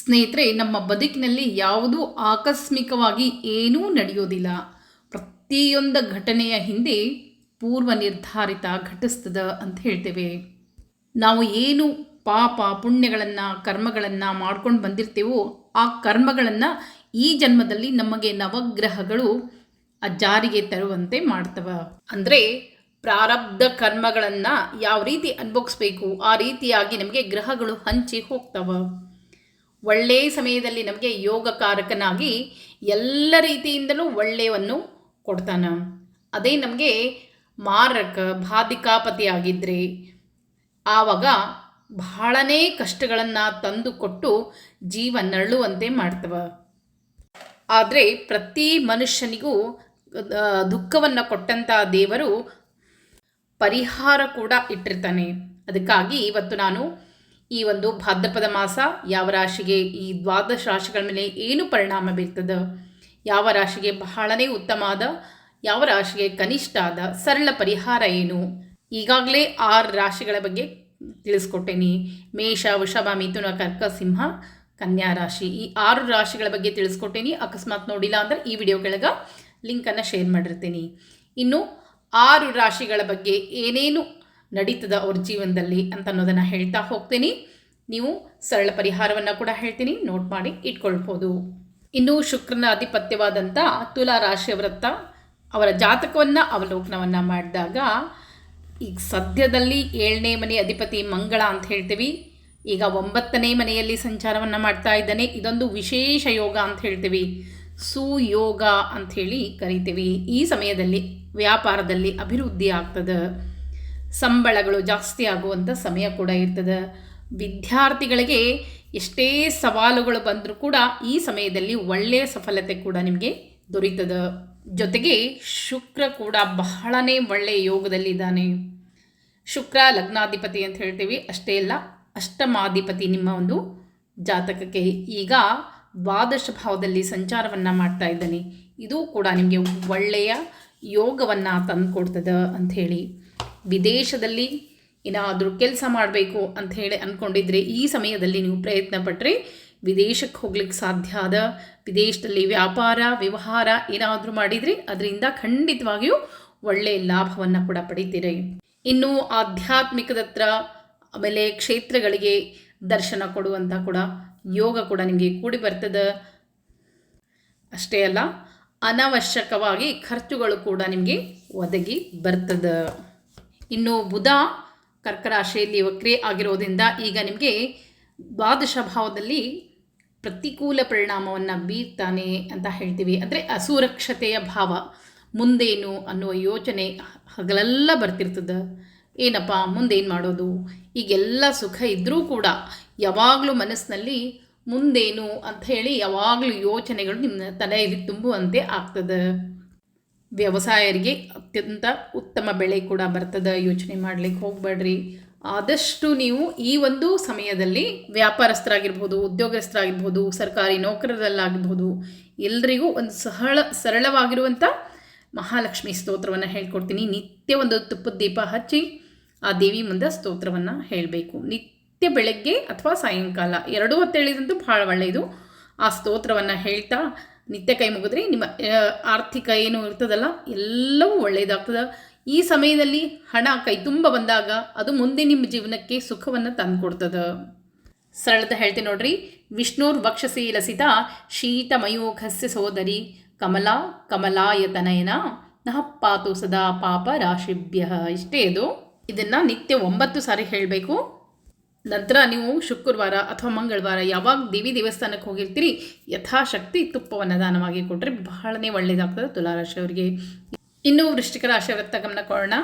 ಸ್ನೇಹಿತರೆ, ನಮ್ಮ ಬದುಕಿನಲ್ಲಿ ಯಾವುದೂ ಆಕಸ್ಮಿಕವಾಗಿ ಏನೂ ನಡೆಯೋದಿಲ್ಲ. ಪ್ರತಿಯೊಂದು ಘಟನೆಯ ಹಿಂದೆ ಪೂರ್ವ ನಿರ್ಧಾರಿತ ಘಟಿಸ್ತದ ಅಂತ ಹೇಳ್ತೇವೆ. ನಾವು ಏನು ಪಾಪ ಪುಣ್ಯಗಳನ್ನು, ಕರ್ಮಗಳನ್ನು ಮಾಡ್ಕೊಂಡು ಬಂದಿರ್ತೇವೋ, ಆ ಕರ್ಮಗಳನ್ನು ಈ ಜನ್ಮದಲ್ಲಿ ನಮಗೆ ನವಗ್ರಹಗಳು ಆ ಜಾರಿಗೆ ತರುವಂತೆ ಮಾಡ್ತವ. ಅಂದರೆ ಪ್ರಾರಬ್ಧ ಕರ್ಮಗಳನ್ನು ಯಾವ ರೀತಿ ಅನುಭವಿಸ್ಬೇಕು, ಆ ರೀತಿಯಾಗಿ ನಮಗೆ ಗ್ರಹಗಳು ಹಂಚಿ ಹೋಗ್ತವ. ಒಳ್ಳೆಯ ಸಮಯದಲ್ಲಿ ನಮಗೆ ಯೋಗಕಾರಕನಾಗಿ ಎಲ್ಲ ರೀತಿಯಿಂದಲೂ ಒಳ್ಳೆಯವನ್ನು ಕೊಡ್ತಾನ. ಅದೇ ನಮಗೆ ಮಾರಕ, ಬಾಧಿಕಾಪತಿ ಆಗಿದ್ದರೆ ಆವಾಗ ಬಹಳನೇ ಕಷ್ಟಗಳನ್ನು ತಂದು ಕೊಟ್ಟು ಜೀವ ನರಳುವಂತೆ ಮಾಡ್ತವ. ಆದರೆ ಪ್ರತಿ ಮನುಷ್ಯನಿಗೂ ದುಃಖವನ್ನು ಕೊಟ್ಟಂಥ ದೇವರು ಪರಿಹಾರ ಕೂಡ ಇಟ್ಟಿರ್ತಾನೆ. ಅದಕ್ಕಾಗಿ ಇವತ್ತು ನಾನು ಈ ಒಂದು ಭಾದ್ರಪದ ಮಾಸ ಯಾವ ರಾಶಿಗೆ, ಈ ದ್ವಾದಶ ರಾಶಿಗಳ ಮೇಲೆ ಏನು ಪರಿಣಾಮ ಬೀರ್ತದೆ? ಯಾವ ರಾಶಿಗೆ ಬಹಳನೇ ಉತ್ತಮ ಆದ ಯಾವ ರಾಶಿಗೆ ಕನಿಷ್ಠ ಆದ ಸರಳ ಪರಿಹಾರ ಏನು? ಈಗಾಗಲೇ ಆರು ರಾಶಿಗಳ ಬಗ್ಗೆ ತಿಳಿಸ್ಕೊಟ್ಟೇನಿ. ಮೇಷ, ವೃಷಭ, ಮಿಥುನ, ಕರ್ಕ, ಸಿಂಹ, ಕನ್ಯಾ ರಾಶಿ. ಈ ಆರು ರಾಶಿಗಳ ಬಗ್ಗೆ ತಿಳಿಸ್ಕೊಟ್ಟೇನಿ. ಅಕಸ್ಮಾತ್ ನೋಡಿಲ್ಲ ಅಂದರೆ ಈ ವಿಡಿಯೋ ಕೆಳಗೆ ಲಿಂಕನ್ನು ಶೇರ್ ಮಾಡಿರ್ತೀನಿ. ಇನ್ನು ಆರು ರಾಶಿಗಳ ಬಗ್ಗೆ ಏನೇನು ನಡೀತದ ಅವ್ರ ಜೀವನದಲ್ಲಿ ಅಂತ ಅನ್ನೋದನ್ನು ಹೇಳ್ತಾ ಹೋಗ್ತೀನಿ. ನೀವು ಸರಳ ಪರಿಹಾರವನ್ನು ಕೂಡ ಹೇಳ್ತೀನಿ ನೋಟ್ ಮಾಡಿ ಇಟ್ಕೊಳ್ಬೋದು. ಇನ್ನು ಶುಕ್ರನ ಅಧಿಪತ್ಯವಾದಂಥ ತುಲಾ ರಾಶಿಯವರತ್ತ ಅವರ ಜಾತಕವನ್ನು ಅವಲೋಕನವನ್ನು ಮಾಡಿದಾಗ, ಈಗ ಸದ್ಯದಲ್ಲಿ ಏಳನೇ ಮನೆ ಅಧಿಪತಿ ಮಂಗಳ ಅಂತ ಹೇಳ್ತೀವಿ. ಈಗ ಒಂಬತ್ತನೇ ಮನೆಯಲ್ಲಿ ಸಂಚಾರವನ್ನು ಮಾಡ್ತಾ ಇದ್ದಾನೆ. ಇದೊಂದು ವಿಶೇಷ ಯೋಗ ಅಂತ ಹೇಳ್ತೀವಿ. ಸುಯೋಗ ಅಂಥೇಳಿ ಕರಿತೀವಿ. ಈ ಸಮಯದಲ್ಲಿ ವ್ಯಾಪಾರದಲ್ಲಿ ಅಭಿವೃದ್ಧಿ ಆಗ್ತದೆ. ಸಂಬಳಗಳು ಜಾಸ್ತಿ ಆಗುವಂಥ ಸಮಯ ಕೂಡ ಇರ್ತದೆ. ವಿದ್ಯಾರ್ಥಿಗಳಿಗೆ ಎಷ್ಟೇ ಸವಾಲುಗಳು ಬಂದರೂ ಕೂಡ ಈ ಸಮಯದಲ್ಲಿ ಒಳ್ಳೆಯ ಸಫಲತೆ ಕೂಡ ನಿಮಗೆ ದೊರೀತದೆ. ಜೊತೆಗೆ ಶುಕ್ರ ಕೂಡ ಬಹಳನೇ ಒಳ್ಳೆಯ ಯೋಗದಲ್ಲಿದ್ದಾನೆ. ಶುಕ್ರ ಲಗ್ನಾಧಿಪತಿ ಅಂತ ಹೇಳ್ತೀವಿ. ಅಷ್ಟೇ ಅಲ್ಲ, ಅಷ್ಟಮಾಧಿಪತಿ ನಿಮ್ಮ ಒಂದು ಜಾತಕಕ್ಕೆ ಈಗ ದ್ವಾದಶ ಭಾವದಲ್ಲಿ ಸಂಚಾರವನ್ನು ಮಾಡ್ತಾ ಇದ್ದಾನೆ. ಇದು ಕೂಡ ನಿಮಗೆ ಒಳ್ಳೆಯ ಯೋಗವನ್ನು ತಂದುಕೊಡ್ತದೆ ಅಂಥೇಳಿ ವಿದೇಶದಲ್ಲಿ ಏನಾದರೂ ಕೆಲಸ ಮಾಡಬೇಕು ಅಂತ ಹೇಳಿ ಅಂದ್ಕೊಂಡಿದ್ರೆ ಈ ಸಮಯದಲ್ಲಿ ನೀವು ಪ್ರಯತ್ನ ಪಟ್ಟರೆ ವಿದೇಶಕ್ಕೆ ಹೋಗ್ಲಿಕ್ಕೆ ಸಾಧ್ಯ ಆದ, ವಿದೇಶದಲ್ಲಿ ವ್ಯಾಪಾರ, ವ್ಯವಹಾರ ಏನಾದರೂ ಮಾಡಿದರೆ ಅದರಿಂದ ಖಂಡಿತವಾಗಿಯೂ ಒಳ್ಳೆಯ ಲಾಭವನ್ನು ಕೂಡ ಪಡಿತೀರಿ. ಇನ್ನು ಆಧ್ಯಾತ್ಮಿಕದತ್ರ ಆಮೇಲೆ ಕ್ಷೇತ್ರಗಳಿಗೆ ದರ್ಶನ ಕೊಡುವಂಥ ಕೂಡ ಯೋಗ ಕೂಡ ನಿಮಗೆ ಕೂಡಿ ಬರ್ತದೆ. ಅಷ್ಟೇ ಅಲ್ಲ, ಅನವಶ್ಯಕವಾಗಿ ಖರ್ಚುಗಳು ಕೂಡ ನಿಮಗೆ ಒದಗಿ ಬರ್ತದೆ. ಇನ್ನು ಬುಧ ಕರ್ಕರಾಶಿಯಲ್ಲಿ ವಕ್ರೆ ಆಗಿರೋದ್ರಿಂದ ಈಗ ನಿಮಗೆ ದ್ವಾದಶ ಭಾವದಲ್ಲಿ ಪ್ರತಿಕೂಲ ಪರಿಣಾಮವನ್ನು ಬೀರ್ತಾನೆ ಅಂತ ಹೇಳ್ತೀವಿ. ಅಂದರೆ ಅಸುರಕ್ಷತೆಯ ಭಾವ ಮುಂದೇನು ಅನ್ನುವ ಯೋಚನೆ ಹಗಲೆಲ್ಲ ಬರ್ತಿರ್ತದೆ. ಏನಪ್ಪ, ಮುಂದೇನು ಮಾಡೋದು? ಈಗೆಲ್ಲ ಸುಖ ಇದ್ದರೂ ಕೂಡ ಯಾವಾಗಲೂ ಮನಸ್ಸಿನಲ್ಲಿ ಮುಂದೇನು ಅಂತ ಹೇಳಿ ಯಾವಾಗಲೂ ಯೋಚನೆಗಳು ನಿಮ್ಮ ತಲೆಯಲ್ಲಿ ತುಂಬುವಂತೆ ಆಗ್ತದೆ. ವ್ಯವಸಾಯರಿಗೆ ಅತ್ಯಂತ ಉತ್ತಮ ಬೆಳೆ ಕೂಡ ಬರ್ತದೆ. ಯೋಚನೆ ಮಾಡ್ಲಿಕ್ಕೆ ಹೋಗಬೇಡ್ರಿ. ಆದಷ್ಟು ನೀವು ಈ ಒಂದು ಸಮಯದಲ್ಲಿ ವ್ಯಾಪಾರಸ್ಥರಾಗಿರ್ಬೋದು, ಉದ್ಯೋಗಸ್ಥರಾಗಿರ್ಬೋದು, ಸರ್ಕಾರಿ ನೌಕರರಲ್ಲಾಗಿರ್ಬೋದು, ಎಲ್ರಿಗೂ ಒಂದು ಸರಳ ಸರಳವಾಗಿರುವಂಥ ಮಹಾಲಕ್ಷ್ಮಿ ಸ್ತೋತ್ರವನ್ನು ಹೇಳ್ಕೊಡ್ತೀನಿ. ನಿತ್ಯ ಒಂದು ತುಪ್ಪದ ದೀಪ ಹಚ್ಚಿ ಆ ದೇವಿ ಮುಂದೆ ಸ್ತೋತ್ರವನ್ನು ಹೇಳಬೇಕು. ನಿತ್ಯ ಬೆಳಗ್ಗೆ ಅಥವಾ ಸಾಯಂಕಾಲ ಎರಡೂ ಹೊತ್ತು ಹೇಳಿದಂತೂ ಭಾಳ ಒಳ್ಳೆಯದು. ಆ ಸ್ತೋತ್ರವನ್ನು ಹೇಳ್ತಾ ನಿತ್ಯ ಕೈ ಮುಗಿದ್ರೆ ನಿಮ್ಮ ಆರ್ಥಿಕ ಏನು ಇರ್ತದಲ್ಲ, ಎಲ್ಲವೂ ಒಳ್ಳೆಯದಾಗ್ತದೆ ಈ ಸಮಯದಲ್ಲಿ ಹಣ ಕೈ ತುಂಬ ಬಂದಾಗ ಅದು ಮುಂದೆ ನಿಮ್ಮ ಜೀವನಕ್ಕೆ ಸುಖವನ್ನು ತಂದುಕೊಡ್ತದೆ. ಸರಳತೆ ಹೇಳ್ತೀನಿ ನೋಡ್ರಿ. ವಿಷ್ಣುರ್ ವಕ್ಷಸಿ ಲಸಿತ ಶೀತಮಯೂಖಸ್ಯ ಸೋದರಿ ಕಮಲಾ ಕಮಲಾಯತನಯನ ನಹ ಪಾತು ಸದಾ ಪಾಪ ರಾಶಿಭ್ಯ. ಇಷ್ಟೇ ಇದು. ಇದನ್ನು ನಿತ್ಯ ಒಂಬತ್ತು ಸಾರಿ ಹೇಳಬೇಕು. ನಂತರ ನೀವು ಶುಕ್ರವಾರ ಅಥವಾ ಮಂಗಳವಾರ ಯಾವಾಗ ದೇವಿ ದೇವಸ್ಥಾನಕ್ಕೆ ಹೋಗಿರ್ತೀರಿ, ಯಥಾಶಕ್ತಿ ತುಪ್ಪವನ್ನು ದಾನವಾಗಿ ಕೊಟ್ಟರೆ ಬಹಳನೇ ಒಳ್ಳೆಯದಾಗ್ತದೆ ತುಲಾರಾಶಿಯವರಿಗೆ. ಇನ್ನು ವೃಶ್ಚಿಕ ರಾಶಿಯವರತ್ತ ಗಮನ ಕೊಡೋಣ.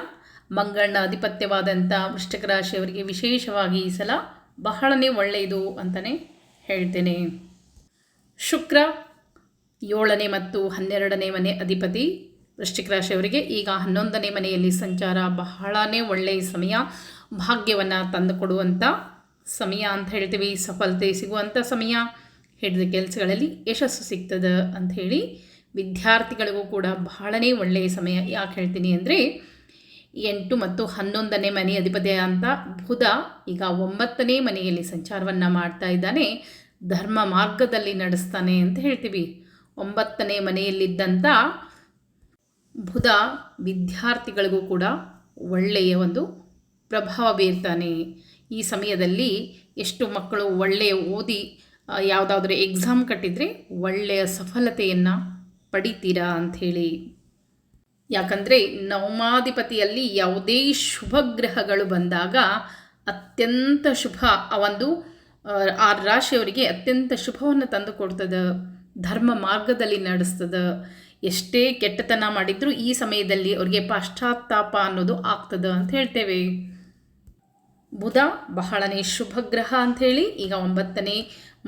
ಮಂಗಳನ ಅಧಿಪತ್ಯವಾದಂಥ ವೃಶ್ಚಿಕ ರಾಶಿಯವರಿಗೆ ವಿಶೇಷವಾಗಿ ಈ ಸಲ ಬಹಳನೇ ಒಳ್ಳೆಯದು ಅಂತಲೇ ಹೇಳ್ತೇನೆ. ಶುಕ್ರ ಏಳನೇ ಮತ್ತು ಹನ್ನೆರಡನೇ ಮನೆ ಅಧಿಪತಿ. ವೃಶ್ಚಿಕ ರಾಶಿಯವರಿಗೆ ಈಗ ಹನ್ನೊಂದನೇ ಮನೆಯಲ್ಲಿ ಸಂಚಾರ ಬಹಳನೇ ಒಳ್ಳೆಯ ಸಮಯ. ಭಾಗ್ಯವನ್ನು ತಂದುಕೊಡುವಂಥ ಸಮಯ ಅಂತ ಹೇಳ್ತೀವಿ ಸಫಲತೆ ಸಿಗುವಂಥ ಸಮಯ, ಹಿಡಿದ ಕೆಲಸಗಳಲ್ಲಿ ಯಶಸ್ಸು ಸಿಗ್ತದೆ ಅಂಥೇಳಿ ವಿದ್ಯಾರ್ಥಿಗಳಿಗೂ ಕೂಡ ಬಹಳನೇ ಒಳ್ಳೆಯ ಸಮಯ ಯಾಕೆ ಹೇಳ್ತೀನಿ ಅಂದರೆ, ಎಂಟು ಮತ್ತು ಹನ್ನೊಂದನೇ ಮನೆ ಅಧಿಪತಿ ಅಂತ ಬುಧ ಈಗ ಒಂಬತ್ತನೇ ಮನೆಯಲ್ಲಿ ಸಂಚಾರವನ್ನು ಮಾಡ್ತಾ ಇದ್ದಾನೆ, ಧರ್ಮ ಮಾರ್ಗದಲ್ಲಿ ನಡೆಸ್ತಾನೆ ಅಂತ ಹೇಳ್ತೀವಿ. ಒಂಬತ್ತನೇ ಮನೆಯಲ್ಲಿದ್ದಂಥ ಬುಧ ವಿದ್ಯಾರ್ಥಿಗಳಿಗೂ ಕೂಡ ಒಳ್ಳೆಯ ಒಂದು ಪ್ರಭಾವ ಬೀರ್ತಾನೆ. ಈ ಸಮಯದಲ್ಲಿ ಎಷ್ಟು ಮಕ್ಕಳು ಒಳ್ಳೆಯ ಓದಿ ಯಾವುದಾದ್ರೂ ಎಕ್ಸಾಮ್ ಕಟ್ಟಿದರೆ ಒಳ್ಳೆಯ ಸಫಲತೆಯನ್ನು ಪಡಿತೀರಾ ಅಂಥೇಳಿ. ಯಾಕಂದರೆ ನವಮಾಧಿಪತಿಯಲ್ಲಿ ಯಾವುದೇ ಶುಭ ಗ್ರಹಗಳು ಬಂದಾಗ ಅತ್ಯಂತ ಶುಭ, ಆ ಒಂದು, ಆ ರಾಶಿಯವರಿಗೆ ಅತ್ಯಂತ ಶುಭವನ್ನು ತಂದು ಕೊಡ್ತದೆ, ಧರ್ಮ ಮಾರ್ಗದಲ್ಲಿ ನಡೆಸ್ತದೆ, ಎಷ್ಟೇ ಕೆಟ್ಟತನ ಮಾಡಿದರೂ ಈ ಸಮಯದಲ್ಲಿ ಅವರಿಗೆ ಪಾಶ್ಚಾತ್ತಾಪ ಅನ್ನೋದು ಆಗ್ತದೆ ಅಂತ ಹೇಳ್ತೇವೆ. ಬುಧ ಬಹಳನೇ ಶುಭ ಗ್ರಹ ಅಂಥೇಳಿ ಈಗ ಒಂಬತ್ತನೇ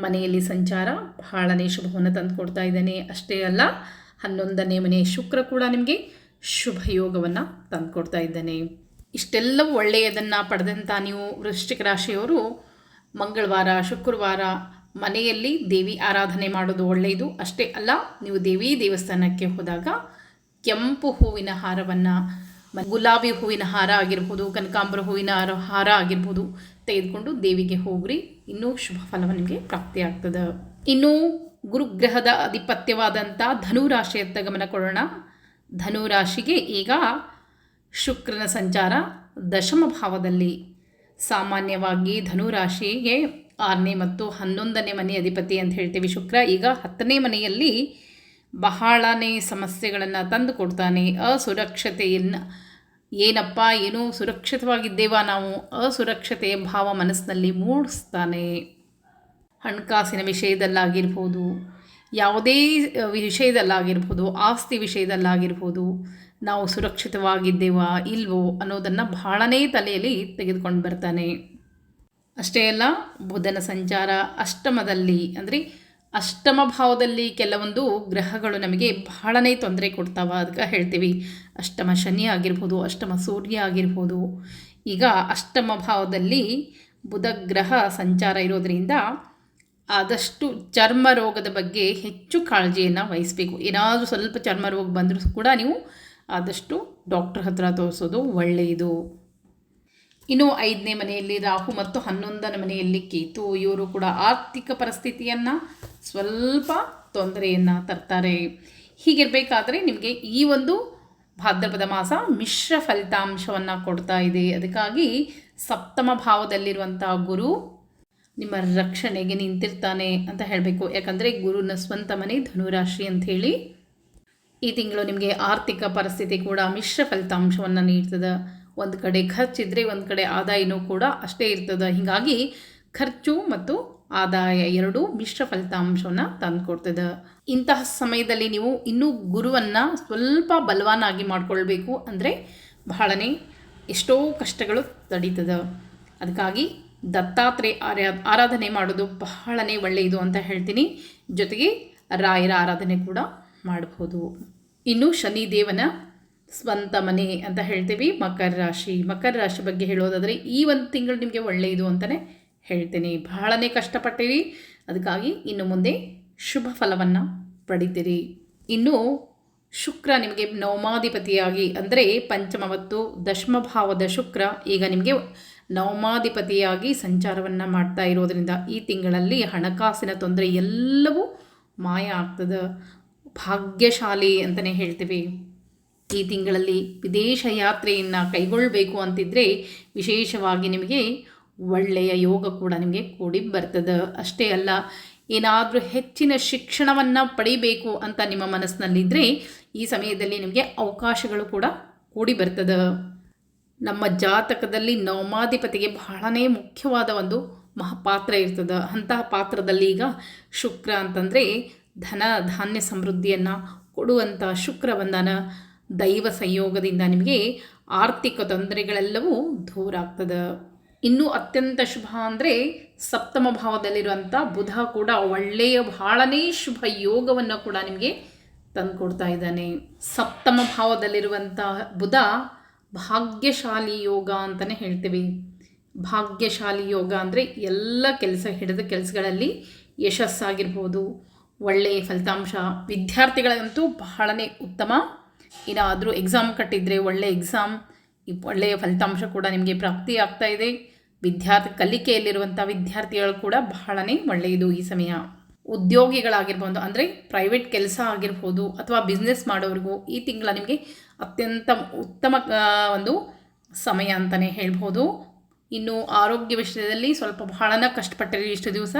ಮನೆಯಲ್ಲಿ ಸಂಚಾರ ಬಹಳನೇ ಶುಭವನ್ನು ತಂದು ಕೊಡ್ತಾ ಇದ್ದಾನೆ. ಅಷ್ಟೇ ಅಲ್ಲ, ಹನ್ನೊಂದನೇ ಮನೆ ಶುಕ್ರ ಕೂಡ ನಿಮಗೆ ಶುಭ ಯೋಗವನ್ನು ತಂದು ಕೊಡ್ತಾ ಇದ್ದಾನೆ. ಇಷ್ಟೆಲ್ಲವೂ ಒಳ್ಳೆಯದನ್ನು ಪಡೆದಂಥ ನೀವು ವೃಶ್ಚಿಕ ರಾಶಿಯವರು ಮಂಗಳವಾರ, ಶುಕ್ರವಾರ ಮನೆಯಲ್ಲಿ ದೇವಿ ಆರಾಧನೆ ಮಾಡೋದು ಒಳ್ಳೆಯದು. ಅಷ್ಟೇ ಅಲ್ಲ, ನೀವು ದೇವಿ ದೇವಸ್ಥಾನಕ್ಕೆ ಹೋದಾಗ ಕೆಂಪು ಹೂವಿನ ಹಾರವನ್ನು ಗುಲಾಬಿ ಹೂವಿನ ಹಾರ ಆಗಿರ್ಬೋದು, ಕನಕಾಂಬರ ಹೂವಿನ ಹಾರ ಆಗಿರ್ಬೋದು ತೆಗೆದುಕೊಂಡು ದೇವಿಗೆ ಹೋಗ್ರಿ. ಇನ್ನೂ ಶುಭ ಫಲವ ನಿಮಗೆ ಪ್ರಾಪ್ತಿಯಾಗ್ತದೆ ಇನ್ನು ಗುರುಗ್ರಹದ ಅಧಿಪತ್ಯವಾದಂಥ ಧನು ರಾಶಿಯತ್ತ ಗಮನ ಕೊಡೋಣ. ಧನು ರಾಶಿಗೆ ಈಗ ಶುಕ್ರನ ಸಂಚಾರ ದಶಮ ಭಾವದಲ್ಲಿ. ಸಾಮಾನ್ಯವಾಗಿ ಧನು ರಾಶಿಗೆ ಆರನೇ ಮತ್ತು ಹನ್ನೊಂದನೇ ಮನೆ ಅಧಿಪತಿ ಅಂತ ಹೇಳ್ತೀವಿ ಶುಕ್ರ. ಈಗ ಹತ್ತನೇ ಮನೆಯಲ್ಲಿ ಬಹಳನೇ ಸಮಸ್ಯೆಗಳನ್ನು ತಂದು ಕೊಡ್ತಾನೆ. ಅಸುರಕ್ಷತೆಯನ್ನು ಏನಪ್ಪ, ಏನು ಸುರಕ್ಷಿತವಾಗಿದ್ದೇವಾ ನಾವು? ಅಸುರಕ್ಷತೆಯ ಭಾವ ಮನಸ್ಸಿನಲ್ಲಿ ಮೂಡಿಸ್ತಾನೆ. ಹಣಕಾಸಿನ ವಿಷಯದಲ್ಲಾಗಿರ್ಬೋದು, ಯಾವುದೇ ವಿಷಯದಲ್ಲಾಗಿರ್ಬೋದು, ಆಸ್ತಿ ವಿಷಯದಲ್ಲಾಗಿರ್ಬೋದು, ನಾವು ಸುರಕ್ಷಿತವಾಗಿದ್ದೇವಾ, ಇಲ್ವೋ ಅನ್ನೋದನ್ನು ಬಹಳನೇ ತಲೆಯಲ್ಲಿ ತೆಗೆದುಕೊಂಡು ಬರ್ತಾನೆ. ಅಷ್ಟೇ ಅಲ್ಲ, ಬುಧನ ಸಂಚಾರ ಅಷ್ಟಮದಲ್ಲಿ, ಅಂದರೆ ಅಷ್ಟಮ ಭಾವದಲ್ಲಿ ಕೆಲವೊಂದು ಗ್ರಹಗಳು ನಮಗೆ ಬಹಳನೇ ತೊಂದರೆ ಕೊಡ್ತಾವ ಅದಕ್ಕೆ ಹೇಳ್ತೀವಿ. ಅಷ್ಟಮ ಶನಿ ಆಗಿರ್ಬೋದು, ಅಷ್ಟಮ ಸೂರ್ಯ ಆಗಿರ್ಬೋದು. ಈಗ ಅಷ್ಟಮ ಭಾವದಲ್ಲಿ ಬುಧ ಗ್ರಹ ಸಂಚಾರ ಇರೋದರಿಂದ ಆದಷ್ಟು ಚರ್ಮ ರೋಗದ ಬಗ್ಗೆ ಹೆಚ್ಚು ಕಾಳಜಿಯನ್ನು ವಹಿಸಬೇಕು. ಏನಾದರೂ ಸ್ವಲ್ಪ ಚರ್ಮ ರೋಗ ಬಂದರೂ ಕೂಡ ನೀವು ಆದಷ್ಟು ಡಾಕ್ಟ್ರ್ ಹತ್ರ ತೋರಿಸೋದು ಒಳ್ಳೆಯದು ಇನ್ನು ಐದನೇ ಮನೆಯಲ್ಲಿ ರಾಹು ಮತ್ತು ಹನ್ನೊಂದನೇ ಮನೆಯಲ್ಲಿ ಕೇತು. ಇವರು ಕೂಡ ಆರ್ಥಿಕ ಪರಿಸ್ಥಿತಿಯನ್ನು ಸ್ವಲ್ಪ ತೊಂದರೆಯನ್ನು ತರ್ತಾರೆ. ಹೀಗಿರಬೇಕಾದ್ರೆ ನಿಮಗೆ ಈ ಒಂದು ಭಾದ್ರಪದ ಮಾಸ ಮಿಶ್ರ ಫಲಿತಾಂಶವನ್ನು ಕೊಡ್ತಾ ಇದೆ. ಅದಕ್ಕಾಗಿ ಸಪ್ತಮ ಭಾವದಲ್ಲಿರುವಂಥ ಗುರು ನಿಮ್ಮ ರಕ್ಷಣೆಗೆ ನಿಂತಿರ್ತಾನೆ ಅಂತ ಹೇಳಬೇಕು. ಯಾಕಂದರೆ ಗುರುನ ಸ್ವಂತ ಮನೆ, ಧನುರಾಶಿ ಅಂಥೇಳಿ ಈ ತಿಂಗಳು ನಿಮಗೆ ಆರ್ಥಿಕ ಪರಿಸ್ಥಿತಿ ಕೂಡ ಮಿಶ್ರ ಫಲಿತಾಂಶವನ್ನು ನೀಡ್ತದೆ. ಒಂದು ಕಡೆ ಖರ್ಚಿದ್ರೆ ಒಂದು ಕಡೆ ಆದಾಯನೂ ಕೂಡ ಅಷ್ಟೇ ಇರ್ತದೆ. ಹೀಗಾಗಿ ಖರ್ಚು ಮತ್ತು ಆದಾಯ ಎರಡೂ ಮಿಶ್ರ ಫಲಿತಾಂಶವನ್ನು ತಂದುಕೊಡ್ತದೆ. ಇಂತಹ ಸಮಯದಲ್ಲಿ ನೀವು ಇನ್ನೂ ಗುರುವನ್ನು ಸ್ವಲ್ಪ ಬಲವಾನಾಗಿ ಮಾಡಿಕೊಳ್ಬೇಕು ಅಂದರೆ ಬಹಳನೇ ಎಷ್ಟೋ ಕಷ್ಟಗಳು ತಡೀತದೆ. ಅದಕ್ಕಾಗಿ ದತ್ತಾತ್ರೇಯ ಆರಾಧನೆ ಮಾಡೋದು ಬಹಳನೇ ಒಳ್ಳೆಯದು ಅಂತ ಹೇಳ್ತೀನಿ. ಜೊತೆಗೆ ರಾಯರ ಆರಾಧನೆ ಕೂಡ ಮಾಡಬಹುದು ಇನ್ನು ಶನಿದೇವನ ಸ್ವಂತ ಮನೆ ಅಂತ ಹೇಳ್ತೀವಿ. ಮಕರ ರಾಶಿ. ಮಕರ ರಾಶಿ ಬಗ್ಗೆ ಹೇಳೋದಾದರೆ ಈ ಒಂದು ತಿಂಗಳು ನಿಮಗೆ ಒಳ್ಳೆಯದು ಅಂತಲೇ ಹೇಳ್ತೀನಿ. ಬಹಳನೇ ಕಷ್ಟಪಟ್ಟಿರಿ. ಅದಕ್ಕಾಗಿ ಇನ್ನು ಮುಂದೆ ಶುಭ ಫಲವನ್ನು ಪಡಿತೀರಿ. ಇನ್ನು ಶುಕ್ರ ನಿಮಗೆ ನವಮಾಧಿಪತಿಯಾಗಿ ಅಂದರೆ ಪಂಚಮ ಮತ್ತು ದಶಮ ಭಾವದ ಶುಕ್ರ ಈಗ ನಿಮಗೆ ನವಮಾಧಿಪತಿಯಾಗಿ ಸಂಚಾರವನ್ನು ಮಾಡ್ತಾ ಇರೋದರಿಂದ ಈ ತಿಂಗಳಲ್ಲಿ ಹಣಕಾಸಿನ ತೊಂದರೆ ಎಲ್ಲವೂ ಮಾಯ ಆಗ್ತದೆ. ಭಾಗ್ಯಶಾಲಿ ಅಂತಲೇ ಹೇಳ್ತೀವಿ. ಈ ತಿಂಗಳಲ್ಲಿ ವಿದೇಶ ಯಾತ್ರೆಯನ್ನು ಕೈಗೊಳ್ಳಬೇಕು ಅಂತಿದ್ರೆ ವಿಶೇಷವಾಗಿ ನಿಮಗೆ ಒಳ್ಳೆಯ ಯೋಗ ಕೂಡ ನಿಮಗೆ ಕೂಡಿ ಬರ್ತದೆ. ಅಷ್ಟೇ ಅಲ್ಲ, ಏನಾದರೂ ಹೆಚ್ಚಿನ ಶಿಕ್ಷಣವನ್ನು ಪಡಿಬೇಕು ಅಂತ ನಿಮ್ಮ ಮನಸ್ಸಿನಲ್ಲಿದ್ದರೆ ಈ ಸಮಯದಲ್ಲಿ ನಿಮಗೆ ಅವಕಾಶಗಳು ಕೂಡ ಕೂಡಿ ಬರ್ತದೆ. ನಮ್ಮ ಜಾತಕದಲ್ಲಿ ನವಮಾಧಿಪತಿಗೆ ಬಹಳನೇ ಮುಖ್ಯವಾದ ಒಂದು ಮಹಾಪಾತ್ರ ಇರ್ತದೆ. ಅಂತಹ ಪಾತ್ರದಲ್ಲಿ ಈಗ ಶುಕ್ರ ಅಂತಂದರೆ ಧನ ಧಾನ್ಯ ಸಮೃದ್ಧಿಯನ್ನು ಕೊಡುವಂಥ ಶುಕ್ರ ಬಂಧನ ದೈವ ಸಂಯೋಗದಿಂದ ನಿಮಗೆ ಆರ್ಥಿಕ ತೊಂದರೆಗಳೆಲ್ಲವೂ ದೂರ ಆಗ್ತದೆ. ಇನ್ನೂ ಅತ್ಯಂತ ಶುಭ ಅಂದರೆ ಸಪ್ತಮ ಭಾವದಲ್ಲಿರುವಂಥ ಬುಧ ಕೂಡ ಒಳ್ಳೆಯ ಬಹಳನೇ ಶುಭ ಯೋಗವನ್ನು ಕೂಡ ನಿಮಗೆ ತಂದುಕೊಡ್ತಾ ಇದ್ದಾನೆ. ಸಪ್ತಮ ಭಾವದಲ್ಲಿರುವಂಥ ಬುಧ ಭಾಗ್ಯಶಾಲಿ ಯೋಗ ಅಂತಲೇ ಹೇಳ್ತೀವಿ. ಭಾಗ್ಯಶಾಲಿ ಯೋಗ ಅಂದರೆ ಎಲ್ಲ ಕೆಲಸ ಹಿಡಿದ ಕೆಲಸಗಳಲ್ಲಿ ಯಶಸ್ಸಾಗಿರ್ಬೋದು. ಒಳ್ಳೆಯ ಫಲಿತಾಂಶ. ವಿದ್ಯಾರ್ಥಿಗಳಂತೂ ಬಹಳನೇ ಉತ್ತಮ ಏನಾದರೂ ಎಕ್ಸಾಮ್ ಕಟ್ಟಿದರೆ ಒಳ್ಳೆಯ ಎಕ್ಸಾಮ್ ಒಳ್ಳೆಯ ಫಲಿತಾಂಶ ಕೂಡ ನಿಮಗೆ ಪ್ರಾಪ್ತಿ ಆಗ್ತಾ ಇದೆ. ವಿದ್ಯಾರ್ಥಿ ಕಲಿಕೆಯಲ್ಲಿರುವಂಥ ವಿದ್ಯಾರ್ಥಿಗಳು ಕೂಡ ಬಹಳನೇ ಒಳ್ಳೆಯದು ಈ ಸಮಯ. ಉದ್ಯೋಗಿಗಳಾಗಿರ್ಬೋದು ಅಂದರೆ ಪ್ರೈವೇಟ್ ಕೆಲಸ ಆಗಿರ್ಬೋದು ಅಥವಾ ಬಿಸ್ನೆಸ್ ಮಾಡೋರಿಗೂ ಈ ತಿಂಗಳ ನಿಮಗೆ ಅತ್ಯಂತ ಉತ್ತಮ ಒಂದು ಸಮಯ ಅಂತಲೇ ಹೇಳ್ಬೋದು. ಇನ್ನು ಆರೋಗ್ಯ ವಿಷಯದಲ್ಲಿ ಸ್ವಲ್ಪ ಬಹಳನ ಕಷ್ಟಪಟ್ಟಿರಿ ಇಷ್ಟು ದಿವಸ.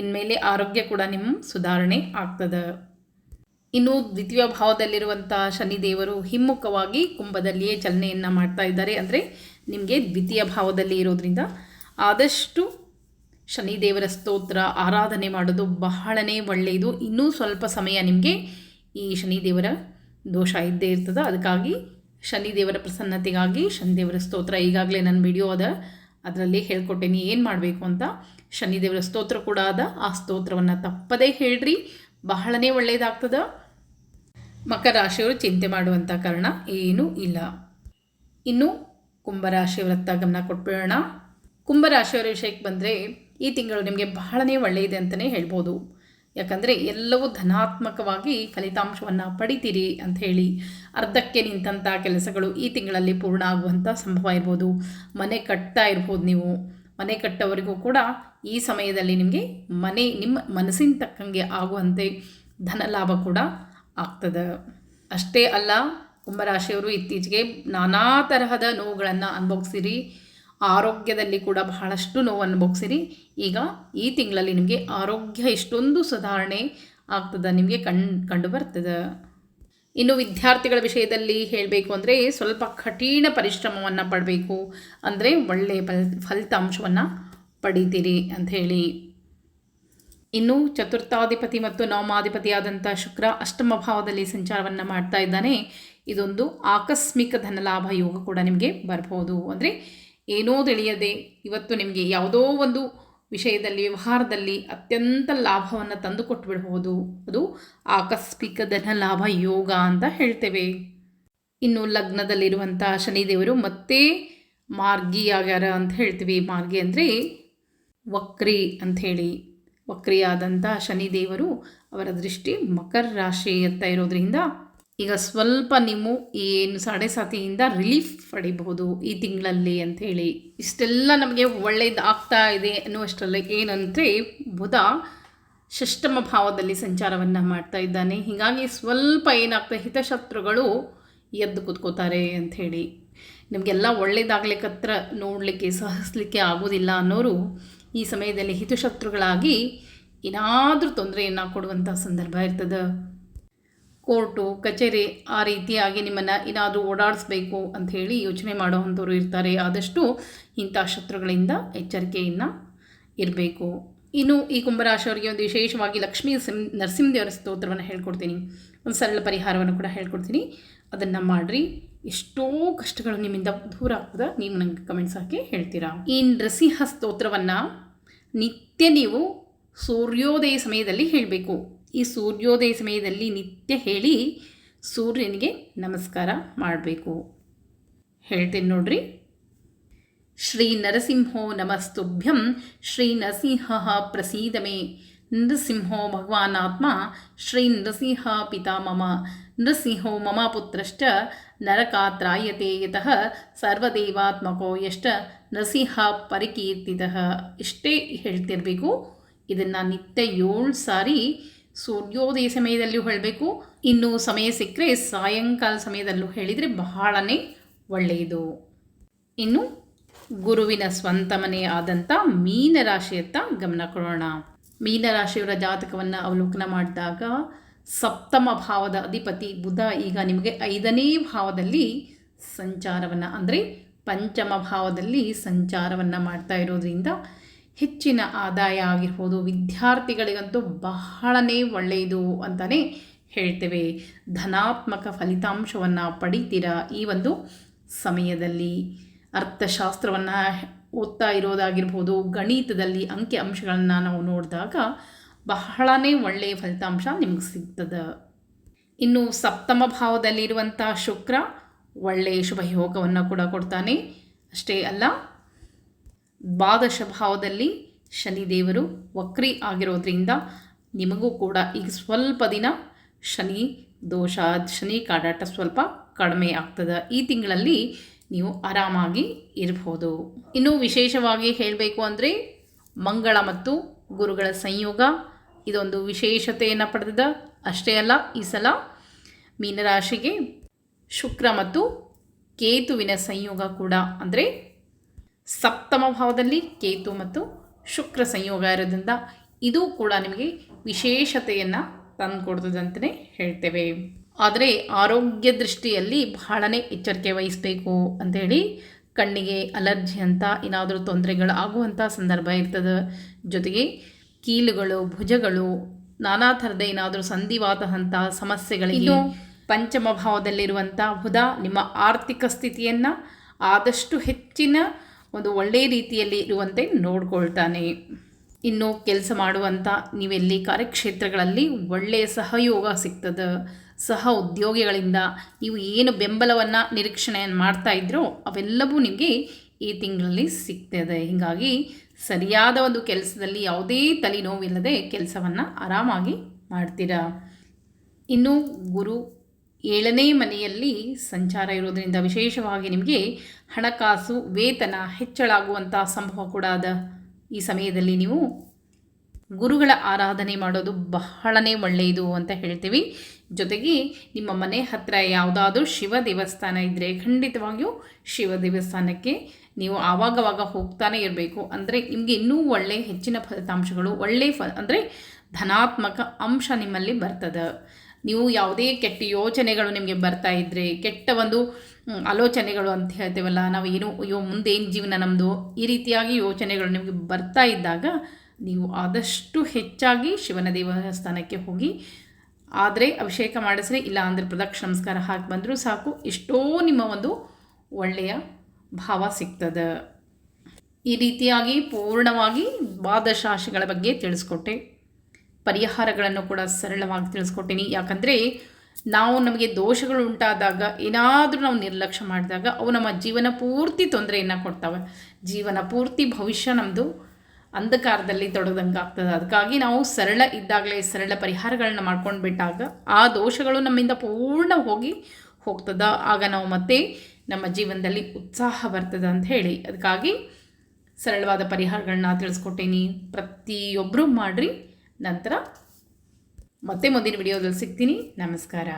ಇನ್ಮೇಲೆ ಆರೋಗ್ಯ ಕೂಡ ನಿಮ್ಮ ಸುಧಾರಣೆ ಆಗ್ತದೆ. ಇನ್ನು ದ್ವಿತೀಯ ಭಾವದಲ್ಲಿರುವಂಥ ಶನಿದೇವರು ಹಿಮ್ಮುಖವಾಗಿ ಕುಂಭದಲ್ಲಿಯೇ ಚಲನೆಯನ್ನು ಮಾಡ್ತಾ ಇದ್ದಾರೆ. ಅಂದರೆ ನಿಮಗೆ ದ್ವಿತೀಯ ಭಾವದಲ್ಲಿ ಇರೋದ್ರಿಂದ ಆದಷ್ಟು ಶನಿದೇವರ ಸ್ತೋತ್ರ, ಆರಾಧನೆ ಮಾಡೋದು ಬಹಳನೇ ಒಳ್ಳೆಯದು. ಇನ್ನೂ ಸ್ವಲ್ಪ ಸಮಯ ನಿಮಗೆ ಈ ಶನಿದೇವರ ದೋಷ ಇದ್ದೇ ಇರ್ತದೆ. ಅದಕ್ಕಾಗಿ ಶನಿದೇವರ ಪ್ರಸನ್ನತೆಗಾಗಿ, ಶನಿದೇವರ ಸ್ತೋತ್ರ ಈಗಾಗಲೇ ನನ್ನ ವಿಡಿಯೋ ಅದ, ಅದರಲ್ಲಿ ಹೇಳ್ಕೊಟ್ಟೇನಿ ಏನು ಮಾಡಬೇಕು ಅಂತ. ಶನಿದೇವರ ಸ್ತೋತ್ರ ಕೂಡ ಅದ. ಆ ಸ್ತೋತ್ರವನ್ನು ತಪ್ಪದೇ ಹೇಳ್ರಿ. ಬಹಳನೇ ಒಳ್ಳೆಯದಾಗ್ತದೆ ಮಕರ ರಾಶಿಯವರು ಚಿಂತೆ ಮಾಡುವಂಥ ಕಾರಣ ಏನೂ ಇಲ್ಲ. ಇನ್ನು ಕುಂಭರಾಶಿಯವರತ್ತ ಗಮನ ಕೊಟ್ಬಿಡೋಣ. ಕುಂಭರಾಶಿಯವರ ವಿಷಯಕ್ಕೆ ಬಂದರೆ ಈ ತಿಂಗಳು ನಿಮಗೆ ಬಹಳನೇ ಒಳ್ಳೆಯದೆ ಅಂತಲೇ ಹೇಳ್ಬೋದು. ಯಾಕಂದರೆ ಎಲ್ಲವೂ ಧನಾತ್ಮಕವಾಗಿ ಫಲಿತಾಂಶವನ್ನು ಪಡಿತೀರಿ ಅಂತ ಹೇಳಿ ಅರ್ಧಕ್ಕೆ ನಿಂತಹ ಕೆಲಸಗಳು ಈ ತಿಂಗಳಲ್ಲಿ ಪೂರ್ಣ ಆಗುವಂಥ ಸಂಭವ ಇರ್ಬೋದು. ಮನೆ ಕಟ್ತಾ ಇರ್ಬೋದು ನೀವು. ಮನೆ ಕಟ್ಟೋವರೆಗೂ ಕೂಡ ಈ ಸಮಯದಲ್ಲಿ ನಿಮಗೆ ಮನೆ ನಿಮ್ಮ ಮನಸ್ಸಿನ ತಕ್ಕಂಗೆ ಆಗುವಂತೆ ಧನ ಲಾಭ ಕೂಡ ಆಗ್ತದೆ. ಅಷ್ಟೇ ಅಲ್ಲ, ಕುಂಭರಾಶಿಯವರು ಇತ್ತೀಚೆಗೆ ನಾನಾ ತರಹದ ನೋವುಗಳನ್ನು ಅನುಭವಿಸಿರಿ. ಆರೋಗ್ಯದಲ್ಲಿ ಕೂಡ ಬಹಳಷ್ಟು ನೋವು ಅನುಭವಿಸಿರಿ. ಈಗ ಈ ತಿಂಗಳಲ್ಲಿ ನಿಮಗೆ ಆರೋಗ್ಯ ಎಷ್ಟೊಂದು ಸುಧಾರಣೆ ಆಗ್ತದೆ, ನಿಮಗೆ ಕಣ್ ಕಂಡು ಬರ್ತದೆ. ಇನ್ನು ವಿದ್ಯಾರ್ಥಿಗಳ ವಿಷಯದಲ್ಲಿ ಹೇಳಬೇಕು ಅಂದರೆ ಸ್ವಲ್ಪ ಕಠಿಣ ಪರಿಶ್ರಮವನ್ನು ಪಡಬೇಕು. ಅಂದರೆ ಒಳ್ಳೆಯ ಫಲ್, ಫಲಿತಾಂಶವನ್ನು ಪಡಿತೀರಿ ಅಂಥೇಳಿ ಇನ್ನು ಚತುರ್ಥಾಧಿಪತಿ ಮತ್ತು ನವಮಾಧಿಪತಿಯಾದಂಥ ಶುಕ್ರ ಅಷ್ಟಮ ಭಾವದಲ್ಲಿ ಸಂಚಾರವನ್ನು ಮಾಡ್ತಾ ಇದ್ದಾನೆ. ಇದೊಂದು ಆಕಸ್ಮಿಕ ಧನಲಾಭ ಯೋಗ ಕೂಡ ನಿಮಗೆ ಬರಬಹುದು ಅಂದರೆ ಏನೋ ತಿಳಿಯದೆ ಇವತ್ತು ನಿಮಗೆ ಯಾವುದೋ ಒಂದು ವಿಷಯದಲ್ಲಿ, ವ್ಯವಹಾರದಲ್ಲಿ ಅತ್ಯಂತ ಲಾಭವನ್ನು ತಂದು ಕೊಟ್ಬಿಡ್ಬೋದು. ಅದು ಆಕಸ್ಮಿಕ ಧನ ಲಾಭ ಯೋಗ ಅಂತ ಹೇಳ್ತೇವೆ. ಇನ್ನು ಲಗ್ನದಲ್ಲಿರುವಂಥ ಶನಿದೇವರು ಮತ್ತೆ ಮಾರ್ಗಿಯಾಗ್ಯಾರ ಅಂತ ಹೇಳ್ತೀವಿ. ಮಾರ್ಗಿ ಅಂದರೆ ವಕ್ರಿ ಅಂಥೇಳಿ ವಕ್ರಿಯಾದಂಥ ಶನಿದೇವರು ಅವರ ದೃಷ್ಟಿ ಮಕರ ರಾಶಿಯತ್ತ ಇರೋದ್ರಿಂದ ಈಗ ಸ್ವಲ್ಪ ನೀವು ಏನು ಸಾಡೆ ಸಾತಿಯಿಂದ ರಿಲೀಫ್ ಪಡಿಬಹುದು ಈ ತಿಂಗಳಲ್ಲಿ ಅಂಥೇಳಿ. ಇಷ್ಟೆಲ್ಲ ನಮಗೆ ಒಳ್ಳೆಯದಾಗ್ತಾ ಇದೆ ಅನ್ನುವಷ್ಟರಲ್ಲಿ ಏನಂದರೆ ಬುಧ ಷಷ್ಟಮ ಭಾವದಲ್ಲಿ ಸಂಚಾರವನ್ನು ಮಾಡ್ತಾ ಇದ್ದಾನೆ. ಹೀಗಾಗಿ ಸ್ವಲ್ಪ ಏನಾಗ್ತದೆ ಹಿತಶತ್ರುಗಳು ಎದ್ದು ಕೂತ್ಕೋತಾರೆ ಅಂಥೇಳಿ. ನಿಮಗೆಲ್ಲ ಹತ್ರ ನೋಡಲಿಕ್ಕೆ, ಸಹಿಸ್ಲಿಕ್ಕೆ ಆಗೋದಿಲ್ಲ ಅನ್ನೋರು ಈ ಸಮಯದಲ್ಲಿ ಹಿತಶತ್ರುಗಳಾಗಿ ಏನಾದರೂ ತೊಂದರೆಯನ್ನು ಕೊಡುವಂಥ ಸಂದರ್ಭ ಇರ್ತದೆ. ಕೋರ್ಟು, ಕಚೇರಿ ಆ ರೀತಿಯಾಗಿ ನಿಮ್ಮನ್ನು ಏನಾದರೂ ಓಡಾಡಿಸ್ಬೇಕು ಅಂಥೇಳಿ ಯೋಚನೆ ಮಾಡೋವಂಥವ್ರು ಇರ್ತಾರೆ. ಆದಷ್ಟು ಇಂಥ ಶತ್ರುಗಳಿಂದ ಎಚ್ಚರಿಕೆಯನ್ನು ಇರಬೇಕು. ಇನ್ನು ಈ ಕುಂಭರಾಶಿಯವರಿಗೆ ಒಂದು ವಿಶೇಷವಾಗಿ ಲಕ್ಷ್ಮೀ ಸಿಂ, ನರಸಿಂಹದೇವರ ಸ್ತೋತ್ರವನ್ನು ಹೇಳ್ಕೊಡ್ತೀನಿ. ಒಂದು ಸರಳ ಪರಿಹಾರವನ್ನು ಕೂಡ ಹೇಳ್ಕೊಡ್ತೀನಿ. ಅದನ್ನು ಮಾಡಿರಿ. ಎಷ್ಟೋ ಕಷ್ಟಗಳು ನಿಮ್ಮಿಂದ ದೂರ ಆಗ್ತದೆ, ನೀವು ನನಗೆ ಕಮೆಂಟ್ಸ್ ಹಾಕಿ ಹೇಳ್ತೀರಾ? ಈ ನೃಸಿಂಹ ಸ್ತೋತ್ರವನ್ನು ನಿತ್ಯ ನೀವು ಸೂರ್ಯೋದಯ ಸಮಯದಲ್ಲಿ ಹೇಳಬೇಕು. ಈ ಸೂರ್ಯೋದಯ ಸಮಯದಲ್ಲಿ ನಿತ್ಯ ಹೇಳಿ ಸೂರ್ಯನಿಗೆ ನಮಸ್ಕಾರ ಮಾಡಬೇಕು. ಹೇಳ್ತೀನಿ ನೋಡ್ರಿ. ಶ್ರೀ ನರಸಿಂಹೋ ನಮಸ್ತುಭ್ಯಂ, ಶ್ರೀ ನರಸಿಂಹ ಪ್ರಸೀದ ಮೇ ನೃಸಿಂಹೋ ಭಗವಾನಾತ್ಮ, ಶ್ರೀ ನೃಸಿಂಹ ಪಿತಾ ಮಮ ನೃಸಿಂಹೋ ಮಮ ಪುತ್ರಶ್ಚ ನರಕಾತ್ರಾಯತೆ ಯತಃ ಸರ್ವದೇವಾತ್ಮಕೋ ಎಷ್ಟ ನಸಿಹ ಪರಿಕೀರ್ತಿತಃ ಇಷ್ಟೇ ಹೇಳ್ತಿರಬೇಕು। ಇದನ್ನು ನಿತ್ಯ ಏಳು ಸಾರಿ ಸೂರ್ಯೋದಯ ಸಮಯದಲ್ಲೂ ಹೇಳಬೇಕು। ಇನ್ನು ಸಮಯ ಸಿಕ್ಕರೆ ಸಾಯಂಕಾಲ ಸಮಯದಲ್ಲೂ ಹೇಳಿದರೆ ಬಹಳನೇ ಒಳ್ಳೆಯದು। ಇನ್ನು ಗುರುವಿನ ಸ್ವಂತ ಮನೆ ಆದಂಥ ಮೀನರಾಶಿಯತ್ತ ಗಮನ ಕೊಡೋಣ। ಮೀನರಾಶಿಯವರ ಜಾತಕವನ್ನು ಅವಲೋಕನ ಮಾಡಿದಾಗ ಸಪ್ತಮ ಭಾವದ ಅಧಿಪತಿ ಬುಧ ಈಗ ನಿಮಗೆ ಐದನೇ ಭಾವದಲ್ಲಿ ಸಂಚಾರವನ್ನು, ಅಂದರೆ ಪಂಚಮ ಭಾವದಲ್ಲಿ ಸಂಚಾರವನ್ನು ಮಾಡ್ತಾ ಇರೋದ್ರಿಂದ ಹೆಚ್ಚಿನ ಆದಾಯ ಆಗಿರ್ಬೋದು. ವಿದ್ಯಾರ್ಥಿಗಳಿಗಂತೂ ಬಹಳನೇ ಒಳ್ಳೆಯದು ಅಂತಲೇ ಹೇಳ್ತೇವೆ. ಧನಾತ್ಮಕ ಫಲಿತಾಂಶವನ್ನು ಪಡಿತೀರಾ ಈ ಒಂದು ಸಮಯದಲ್ಲಿ? ಅರ್ಥಶಾಸ್ತ್ರವನ್ನು ಓದ್ತಾ ಇರೋದಾಗಿರ್ಬೋದು. ಗಣಿತದಲ್ಲಿ ಅಂಕಿ ಅಂಶಗಳನ್ನು ನಾವು ನೋಡಿದಾಗ ಬಹಳನೇ ಒಳ್ಳೆಯ ಫಲಿತಾಂಶ ನಿಮಗೆ ಸಿಗ್ತದೆ. ಇನ್ನು ಸಪ್ತಮ ಭಾವದಲ್ಲಿರುವಂಥ ಶುಕ್ರ ಒಳ್ಳೆಯ ಶುಭ ಯೋಗವನ್ನು ಕೂಡ ಕೊಡ್ತಾನೆ. ಅಷ್ಟೇ ಅಲ್ಲ, ದ್ವಾದಶ ಭಾವದಲ್ಲಿ ಶನಿದೇವರು ವಕ್ರಿ ಆಗಿರೋದ್ರಿಂದ ನಿಮಗೂ ಕೂಡ ಈಗ ಸ್ವಲ್ಪ ದಿನ ಶನಿ ದೋಷ, ಶನಿ ಕಾಡಾಟ ಸ್ವಲ್ಪ ಕಡಿಮೆ ಆಗ್ತದೆ. ಈ ತಿಂಗಳಲ್ಲಿ ನೀವು ಆರಾಮಾಗಿ ಇರ್ಬೋದು. ಇನ್ನು ವಿಶೇಷವಾಗಿ ಹೇಳಬೇಕು ಅಂದರೆ ಮಂಗಳ ಮತ್ತು ಗುರುಗಳ ಸಂಯೋಗ ಇದೊಂದು ವಿಶೇಷತೆಯನ್ನು ಪಡೆದ ಅಷ್ಟೇ ಅಲ್ಲ, ಈ ಸಲ ಮೀನರಾಶಿಗೆ ಶುಕ್ರ ಮತ್ತು ಕೇತುವಿನ ಸಂಯೋಗ ಕೂಡ. ಅಂದರೆ ಸಪ್ತಮ ಭಾವದಲ್ಲಿ ಕೇತು ಮತ್ತು ಶುಕ್ರ ಸಂಯೋಗ ಇರೋದ್ರಿಂದ ಇದು ಕೂಡ ನಿಮಗೆ ವಿಶೇಷತೆಯನ್ನು ತಂದುಕೊಡ್ತದಂತಲೇ ಹೇಳ್ತೇವೆ. ಆದರೆ ಆರೋಗ್ಯ ದೃಷ್ಟಿಯಲ್ಲಿ ಬಹಳನೇ ಎಚ್ಚರಿಕೆ ವಹಿಸಬೇಕು ಅಂಥೇಳಿ ಕಣ್ಣಿಗೆ ಅಲರ್ಜಿ ಅಂತ ಏನಾದರೂ ತೊಂದರೆಗಳು ಆಗುವಂಥ ಸಂದರ್ಭ ಇರ್ತದೆ. ಜೊತೆಗೆ ಕೀಲುಗಳು ಭುಜಗಳು ನಾನಾ ಥರದ ಏನಾದರೂ ಸಂಧಿವಾತ ಅಂತ ಸಮಸ್ಯೆಗಳಿಗೆ ಪಂಚಮ ಭಾವದಲ್ಲಿರುವಂಥ ಬುಧ ನಿಮ್ಮ ಆರ್ಥಿಕ ಸ್ಥಿತಿಯನ್ನು ಆದಷ್ಟು ಹೆಚ್ಚಿನ ಒಂದು ಒಳ್ಳೆಯ ರೀತಿಯಲ್ಲಿ ಇರುವಂತೆ ನೋಡ್ಕೊಳ್ತಾನೆ. ಇನ್ನು ಕೆಲಸ ಮಾಡುವಂಥ ನೀವೆಲ್ಲಿ ಕಾರ್ಯಕ್ಷೇತ್ರಗಳಲ್ಲಿ ಒಳ್ಳೆಯ ಸಹಯೋಗ ಸಿಗ್ತದೆ ಸಹ ಉದ್ಯೋಗಿಗಳಿಂದ ನೀವು ಏನು ಬೆಂಬಲವನ್ನು ನಿರೀಕ್ಷಣೆಯನ್ನು ಮಾಡ್ತಾ ಇದ್ರೋ ಅವೆಲ್ಲವೂ ನಿಮಗೆ ಈ ತಿಂಗಳಲ್ಲಿ ಸಿಗ್ತದೆ. ಹೀಗಾಗಿ ಸರಿಯಾದ ಒಂದು ಕೆಲಸದಲ್ಲಿ ಯಾವುದೇ ತಲೆನೋವಿಲ್ಲದೆ ಕೆಲಸವನ್ನು ಆರಾಮಾಗಿ ಮಾಡ್ತೀರ? ಇನ್ನು ಗುರು ಏಳನೇ ಮನೆಯಲ್ಲಿ ಸಂಚಾರ ಇರೋದರಿಂದ ವಿಶೇಷವಾಗಿ ನಿಮಗೆ ಹಣಕಾಸು ವೇತನ ಹೆಚ್ಚಳಾಗುವಂಥ ಸಂಭವ ಕೂಡ ಅದ. ಈ ಸಮಯದಲ್ಲಿ ನೀವು ಗುರುಗಳ ಆರಾಧನೆ ಮಾಡೋದು ಬಹಳನೇ ಒಳ್ಳೆಯದು ಅಂತ ಹೇಳ್ತೀವಿ. ಜೊತೆಗೆ ನಿಮ್ಮ ಮನೆ ಹತ್ತಿರ ಯಾವುದಾದ್ರೂ ಶಿವ ದೇವಸ್ಥಾನ ಇದ್ದರೆ ಖಂಡಿತವಾಗಿಯೂ ಶಿವ ದೇವಸ್ಥಾನಕ್ಕೆ ನೀವು ಆವಾಗವಾಗ ಹೋಗ್ತಾನೆ ಇರಬೇಕು. ಅಂದರೆ ನಿಮಗೆ ಇನ್ನೂ ಒಳ್ಳೆಯ ಹೆಚ್ಚಿನ ಫಲಿತಾಂಶಗಳು ಒಳ್ಳೆಯ ಫ, ಅಂದರೆ ಧನಾತ್ಮಕ ಅಂಶ ನಿಮ್ಮಲ್ಲಿ ಬರ್ತದೆ. ನೀವು ಯಾವುದೇ ಕೆಟ್ಟ ಯೋಚನೆಗಳು ನಿಮಗೆ ಬರ್ತಾ ಇದ್ದರೆ ಕೆಟ್ಟ ಒಂದು ಆಲೋಚನೆಗಳು ಅಂತ ಹೇಳ್ತೇವಲ್ಲ, ನಾವು ಏನು, ಅಯ್ಯೋ, ಮುಂದೇನು ಜೀವನ ನಮ್ಮದು ಈ ರೀತಿಯಾಗಿ ಯೋಚನೆಗಳು ನಿಮಗೆ ಬರ್ತಾ ಇದ್ದಾಗ ನೀವು ಆದಷ್ಟು ಹೆಚ್ಚಾಗಿ ಶಿವನ ದೇವಸ್ಥಾನಕ್ಕೆ ಹೋಗಿ, ಆದರೆ ಅಭಿಷೇಕ ಮಾಡಿಸ್ರಿ ಇಲ್ಲ ಅಂದರೆ ಪ್ರದಕ್ಷಿಣ ನಮಸ್ಕಾರ ಹಾಕಿ ಬಂದರೂ ಸಾಕು. ಎಷ್ಟೋ ನಿಮ್ಮ ಒಂದು ಒಳ್ಳೆಯ ಭಾವ ಸಿಗ್ತದೆ. ಈ ರೀತಿಯಾಗಿ ಪೂರ್ಣವಾಗಿ ದ್ವಾದಶಾಶಿಗಳ ಬಗ್ಗೆ ತಿಳಿಸ್ಕೊಟ್ಟೆ. ಪರಿಹಾರಗಳನ್ನು ಕೂಡ ಸರಳವಾಗಿ ತಿಳಿಸ್ಕೊಟ್ಟಿನಿ. ಯಾಕಂದರೆ ನಾವು ನಮಗೆ ದೋಷಗಳು ಉಂಟಾದಾಗ, ಏನಾದರೂ ನಾವು ನಿರ್ಲಕ್ಷ್ಯ ಮಾಡಿದಾಗ, ಅವು ನಮ್ಮ ಜೀವನ ಪೂರ್ತಿ ತೊಂದರೆಯನ್ನು ಕೊಡ್ತವೆ. ಜೀವನ ಪೂರ್ತಿ ಭವಿಷ್ಯ ನಮ್ಮದು ಅಂಧಕಾರದಲ್ಲಿ ತೊಡದಂಗೆ ಆಗ್ತದೆ. ಅದಕ್ಕಾಗಿ ನಾವು ಸರಳ ಇದ್ದಾಗಲೇ ಸರಳ ಪರಿಹಾರಗಳನ್ನ ಮಾಡ್ಕೊಂಡು ಬಿಟ್ಟಾಗ ಆ ದೋಷಗಳು ನಮ್ಮಿಂದ ಪೂರ್ಣ ಹೋಗಿ ಹೋಗ್ತದ. ಆಗ ನಾವು ಮತ್ತೆ ನಮ್ಮ ಜೀವನದಲ್ಲಿ ಉತ್ಸಾಹ ಬರ್ತದೆ ಅಂತ ಹೇಳಿ. ಅದಕ್ಕಾಗಿ ಸರಳವಾದ ಪರಿಹಾರಗಳನ್ನ ತಿಳಿಸ್ಕೊಟ್ಟೀನಿ. ಪ್ರತಿಯೊಬ್ಬರೂ ಮಾಡಿರಿ. ನಂತರ ಮತ್ತೆ ಮುಂದಿನ ವಿಡಿಯೋದಲ್ಲಿ ಸಿಗ್ತೀನಿ. ನಮಸ್ಕಾರ.